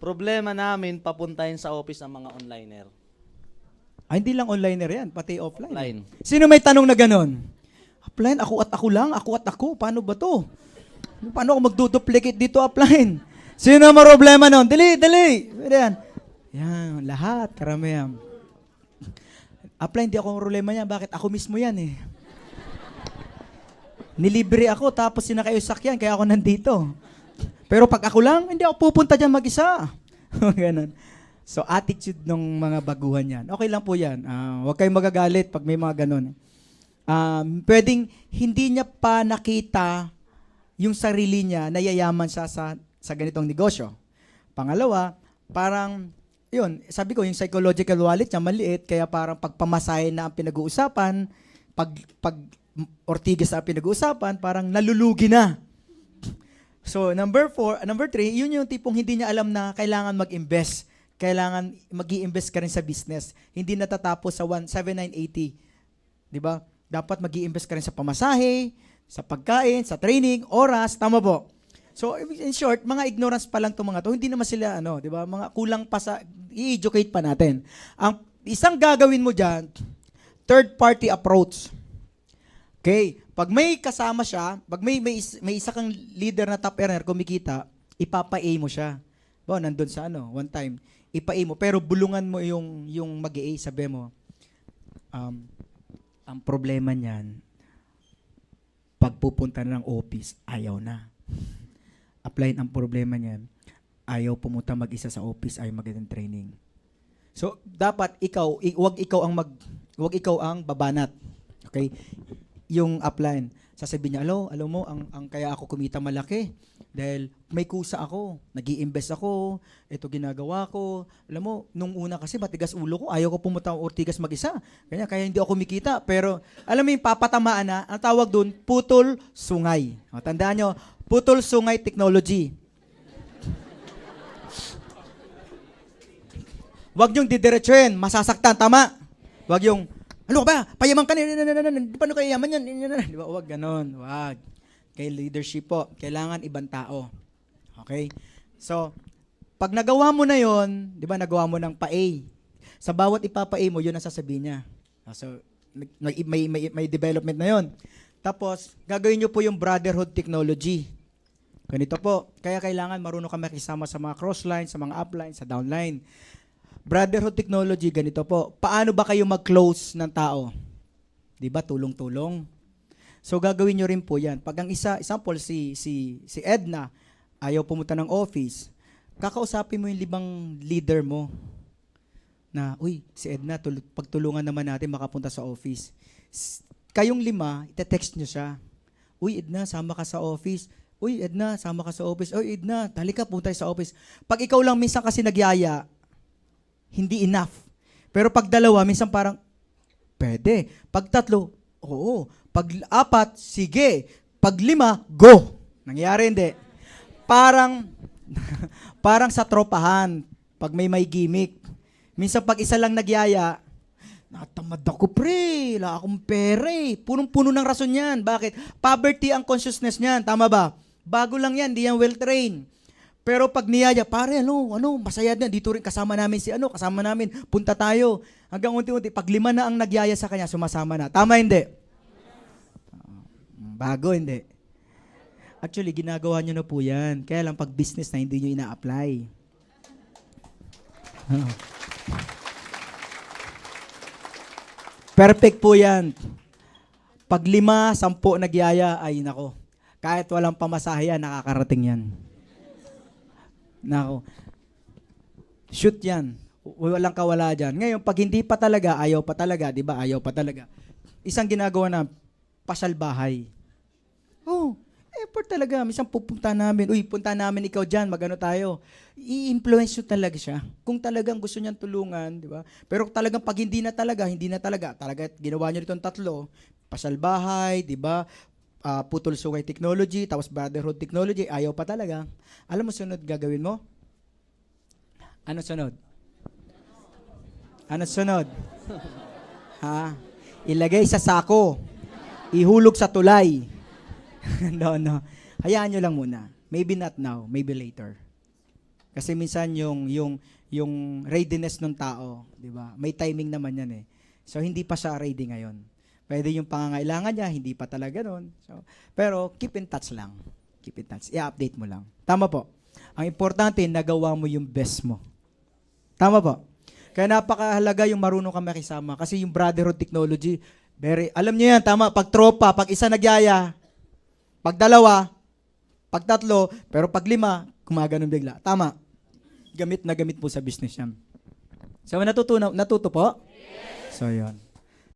Problema namin, papuntahin sa office ang mga onliner. Ay, hindi lang online yan, pati offline. Offline. Sino may tanong na ganon? Offline, ako at ako lang, ako at ako. Paano ba to? Paano ako magduduplicate dito offline? Sino ang problema nun? Dali, dali. Yan. Yan, lahat, karamihan. Offline, di ako problema niya. Bakit? Ako mismo yan eh. Nilibre ako, tapos sinakayo sakyan, kaya ako nandito. Pero pag ako lang, hindi ako pupunta dyan mag-isa. Ganon. So, attitude ng mga baguhan yan. Okay lang po yan. Ah, huwag kayong magagalit pag may mga ganon. Um, pwedeng hindi niya pa nakita yung sarili niya na yayaman siya sa, sa ganitong negosyo. Pangalawa, parang, yun, sabi ko, yung psychological wallet niya maliit, kaya parang pagpamasahe na ang pinag-uusapan, pag, pag ortigas na pinag-uusapan, parang nalulugi na. So, number four, number three, yun yung tipong hindi niya alam na kailangan mag-invest. Kailangan mag invest ka rin sa business. Hindi natatapos sa 1, 7, 9, 80. Di ba? Dapat mag invest ka rin sa pamasahe, sa pagkain, sa training, oras, tama po. So, in short, mga ignorance pa lang itong mga to. Hindi naman sila, ano, di ba? Mga kulang pa sa, i-educate pa natin. Ang isang gagawin mo dyan, third party approach. Okay, pag may kasama siya, pag may may, is- may isa kang leader na top earner kumikita, ipapa-A mo siya. Ba, nandun sa ano, one time, ipa-A mo pero bulungan mo yung yung mag-A, sabi mo. Um, ang problema niyan, pag pupunta na ng office, ayaw na. Apply ang problema niyan, ayaw pumunta mag-isa sa office, ayaw magandang training. So, dapat ikaw, i- wag ikaw ang mag, wag ikaw ang babanat. Okay? Yung upline, sasabihin niya, alo, alam mo, ang, ang kaya ako kumita malaki, dahil may kusa ako, nag invest ako, ito ginagawa ko. Alam mo, nung una kasi matigas ulo ko, ayaw ko pumunta ng Ortigas mag-isa. Kaya, kaya hindi ako kumikita. Pero, alam mo yung papatamaan na, ang tawag doon, putol sungay. O, tandaan nyo, putol sungay technology. Huwag niyong didiretsuhin, masasaktan, tama? Huwag yung, ano ba, payaman ka, di paano kayo yaman yan? Di ba, huwag ganon, huwag. Kay leadership po, kailangan ibang tao. Okay? So, pag nagawa mo na yon, di ba, nagawa mo ng pa-A. Sa bawat ipapa-A mo, yun ang sasabihin niya. Ah, So, nag- may, may, may development na yon. Tapos, gagawin niyo po yung brotherhood technology. Ganito po. Kaya kailangan marunong ka makisama sa mga crossline, sa mga upline, sa downline. Brotherhood technology, ganito po. Paano ba kayo mag-close ng tao? 'Di ba tulong-tulong? So gagawin nyo rin po 'yan. Pag ang isa, example si si si Edna ayaw pumunta ng office, kakausapin mo yung limang leader mo na, uy, si Edna, tul- pagtulungan naman natin makapunta sa office. S- kayong lima, ite-text nyo siya. Uy, Edna, sama ka sa office. Uy, Edna, sama ka sa office. Uy, Edna, halika, punta tayo sa office. Pag ikaw lang minsan kasi nagyaya, hindi enough. Pero pag dalawa, minsan parang, pwede. Pag tatlo, oo. Pag apat, sige. Pag lima, go. Nangyayari hindi. Parang, parang sa tropahan, pag may may gimmick. Minsan pag isa lang nagyaya, natamad ako pre, wala akong pera eh. Punong-puno ng rason yan. Bakit? Poverty ang consciousness niyan, tama ba? Bago lang yan, di yan well-trained. Pero pag niyaya, pare, ano, ano, masaya na, dito rin kasama namin si ano, kasama namin, punta tayo. Hanggang unti-unti, pag lima na ang nagyaya sa kanya, sumasama na. Tama hindi? Bago hindi. Actually, ginagawa nyo na po yan. Kaya lang pag business na hindi nyo ina-apply. Perfect po yan. Pag lima, sampu nagyaya, ay nako. Kahit walang pamasahe yan, nakakarating yan. Nako. Shoot yan. Walang kawala dyan. Ngayon, pag hindi pa talaga, ayaw pa talaga, di ba? Ayaw pa talaga. Isang ginagawa na, pasal bahay. Oh, effort talaga. Minsan pupunta namin, uy, punta namin ikaw dyan, magano tayo. I-influence nyo talaga siya. Kung talagang gusto niyang tulungan, di ba? Pero talagang pag hindi na talaga, hindi na talaga. Talaga, ginawa niyo itong tatlo, pasalbahay, di ba? Ah, putol sungay technology, tapos brotherhood technology, ayaw pa talaga. Alam mo sunod gagawin mo? Ano sunod? Ano sunod? ha? Ilagay sa sako. Ihulog sa tulay. no, no. Hayaan nyo lang muna. Maybe not now, maybe later. Kasi minsan yung yung yung readiness ng tao, 'di ba? May timing naman 'yan eh. So hindi pa siya ready ngayon. Pwede yung pangangailangan niya, hindi pa talaga noon. So, pero keep in touch lang. Keep in touch. I-update mo lang. Tama po. Ang importante, nagawa mo yung best mo. Tama po. Kaya napakahalaga yung marunong ka makisama. Kasi yung brotherhood technology, very, alam niyo yan, tama, pag tropa, pag isa nagyaya, pag dalawa, pag tatlo, pero pag lima, kumaganon bigla. Tama. Gamit na gamit po sa business yan. So, natutunan, natuto po? So, yun.